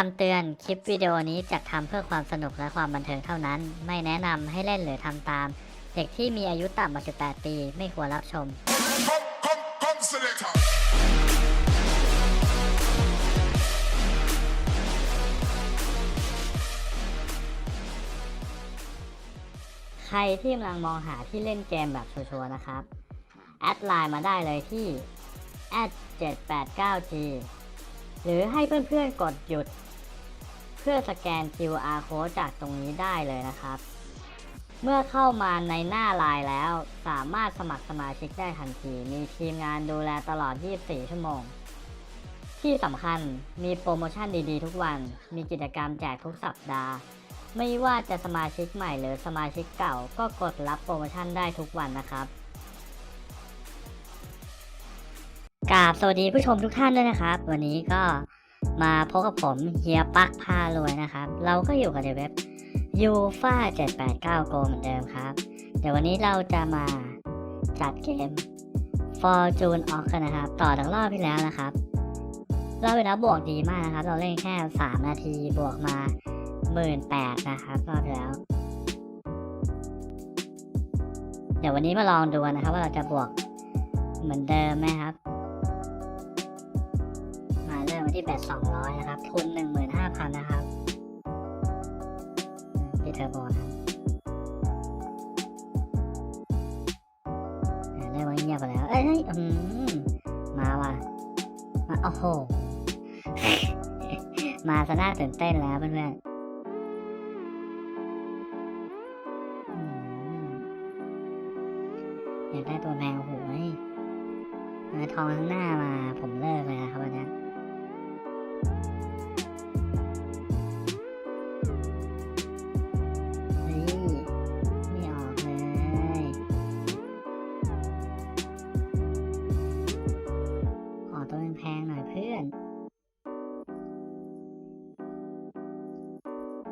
คำเตือน คลิปวิดีโอนี้จัดทำเพื่อความสนุกและความบันเทิงเท่านั้น ไม่แนะนำให้เล่นหรือทำตาม เด็กที่มีอายุต่ำกว่า 18 ปี ไม่ควรรับชม ใครที่กำลังมองหาที่เล่นเกมแบบชัวร์ๆนะครับ แอดไลน์มาได้เลยที่แอด 789G หรือให้เพื่อนๆกดหยุด พื่อสแกน QR code จากตรงนี้ได้เลยนะครับ เมื่อเข้ามาในหน้าไลน์แล้ว สามารถสมัครสมาชิกได้ทันที มีทีมงานดูแลตลอด 24 ชั่วโมง ที่สำคัญมีโปรโมชั่นดีๆ ทุกวัน มีกิจกรรมแจกทุกสัปดาห์ ไม่ว่าจะสมาชิกใหม่หรือสมาชิกเก่า ก็กดรับโปรโมชั่นได้ทุกวันนะครับกราบสวัสดีผู้ชมทุกท่านด้วยนะครับ วันนี้ก็ มาพบกับผมเฮียปักพารวยนะครับ เราก็อยู่กับในเว็บ u f a 789 Go เหมือนเดิมครับ เดี๋ยววันนี้เราจะมาจัดเกม Fortune o x กันนะครับ ต่อจากรอบที่แล้วนะครับ รอบที่แล้วบวกดีมากนะครับ เราเล่นแค่ 3 นาทีบวกมาหมื่นแปดนะครับรอบที่แล้ว เดี๋ยววันนี้มาลองดูนะครับว่าเราจะบวกเหมือนเดิมไหมครับ ที่แบตสองร้อยนะครับ ทุนหนึ่งหมื่นห้าพันนะครับที่เทอร์โบนะครับเริ่มว่าเงียบไปแล้ว เอ้ยอืมมาว่ะ มา โอ้โห มาซะน่าตื่นเต้นแล้วเพื่อนๆอยากได้ตัวแมวโหยทองข้างหน้ามาผมเลิกเลยนะครับวันนี้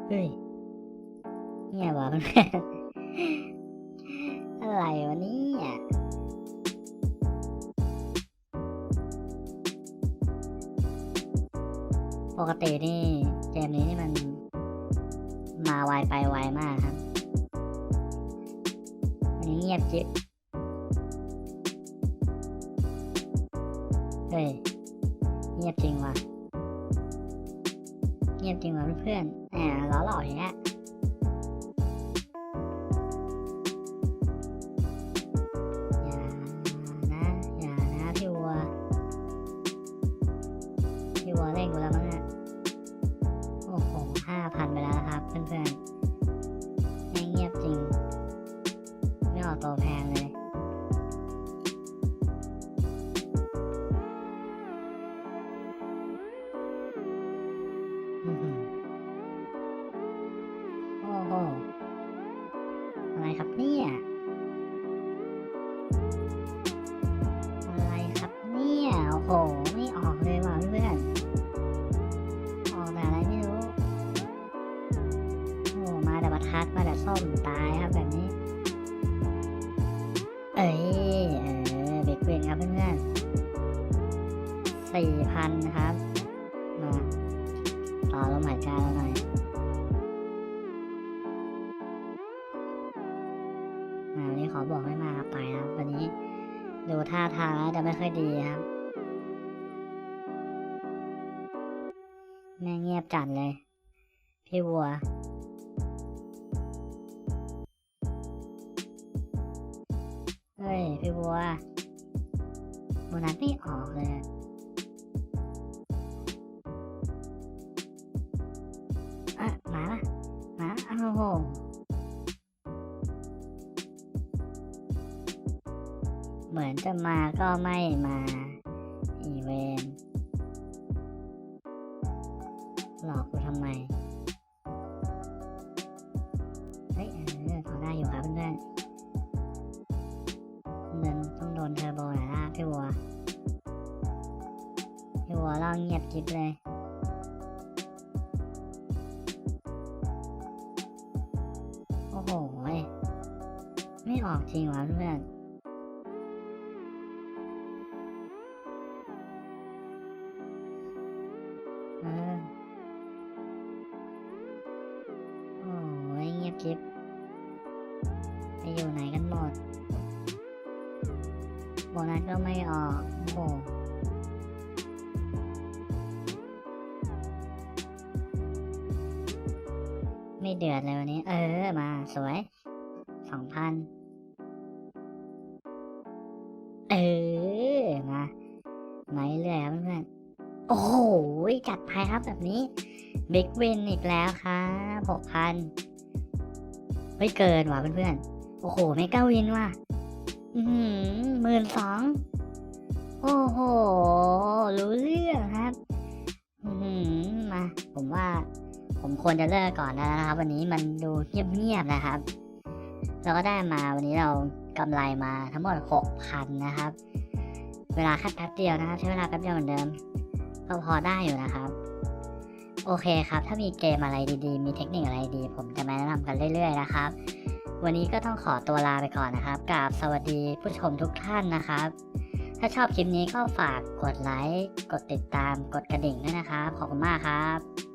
เฮ้ยเงียบว่ะเพื่อนอะไรวะเนี่ยปกตินี่เกมนี้นี่มันมาไวไปไวมากครับวันนี้เงียบจิ๊บเฮ้ยเงียบจริงว่ะ เงียบจริงว่ะเพื่อนๆแหมล้อหล่ออย่างเงี้ยอย่านะ ครับเนี่ย อะไรครับเนี่ย โอ้โห ไม่ออกเลยว่ะเพื่อนออกแต่อะไรไม่รู้ โอ้มาแต่ประทัดมาแต่ส้มตายครับแบบนี้ เอ้ยเออเบรกเวนครับเพื่อนสี่พันครับมาต่อลมหายใจเราหน่อย ท่าทางแล้วจะไม่ค่อยดีครับ แม่งเงียบจัดเลย พี่วัว เฮ้ย พี่วัวโบนัสไม่ออกเลย เหมือนจะมาก็ไม่มาอีเวนหลอกกูทำไม เฮ้ยเออพอได้อยู่ครับเพื่อนๆเดินต้องโดนเทอร์โบหน่อยนะพี่วัว พี่วัวล่องเงียบกิ๊บเลยโอ้โห ไม่ออกจริงวะเพื่อน โอ้ยเงียบกิ๊บไปอยู่ไหนกันหมด โบนัสก็ไม่ออกโบไม่เดือดเลยวันนี้ เออ มา สวย สองพัน เออ มาไหลเรื่อยครับเพื่อน โอ้โหจัดไปครับแบบนี้บิ๊กวินอีกแล้วครับหกพันไม่เกินว่ะเพื่อนๆ โอ้โหเมกาวินว่ะ อือหือหมื่นสอง โอ้โห รู้เรื่องครับ อือหือมา ผมว่า ผมควรจะเลิกก่อนแล้วนะครับ วันนี้มันดูเงียบๆนะครับ เราก็ได้มาวันนี้เรากำไรมาทั้งหมดหกพันนะครับ เวลาแค่แป๊บเดียวนะครับ ใช้เวลาแป๊บเดียวเหมือนเดิม ก็พอได้อยู่นะครับ โอเคครับ ถ้ามีเกมอะไรดีๆ มีเทคนิคอะไรดี ผมจะมาแนะนำกันเรื่อย ๆ นะครับ วันนี้ก็ต้องขอตัวลาไปก่อนนะครับกราบสวัสดีผู้ชมทุกท่านนะครับ ถ้าชอบคลิปนี้ก็ฝากกดไลค์ กดติดตาม กดกระดิ่งด้วยนะครับ ขอบคุณมากครับ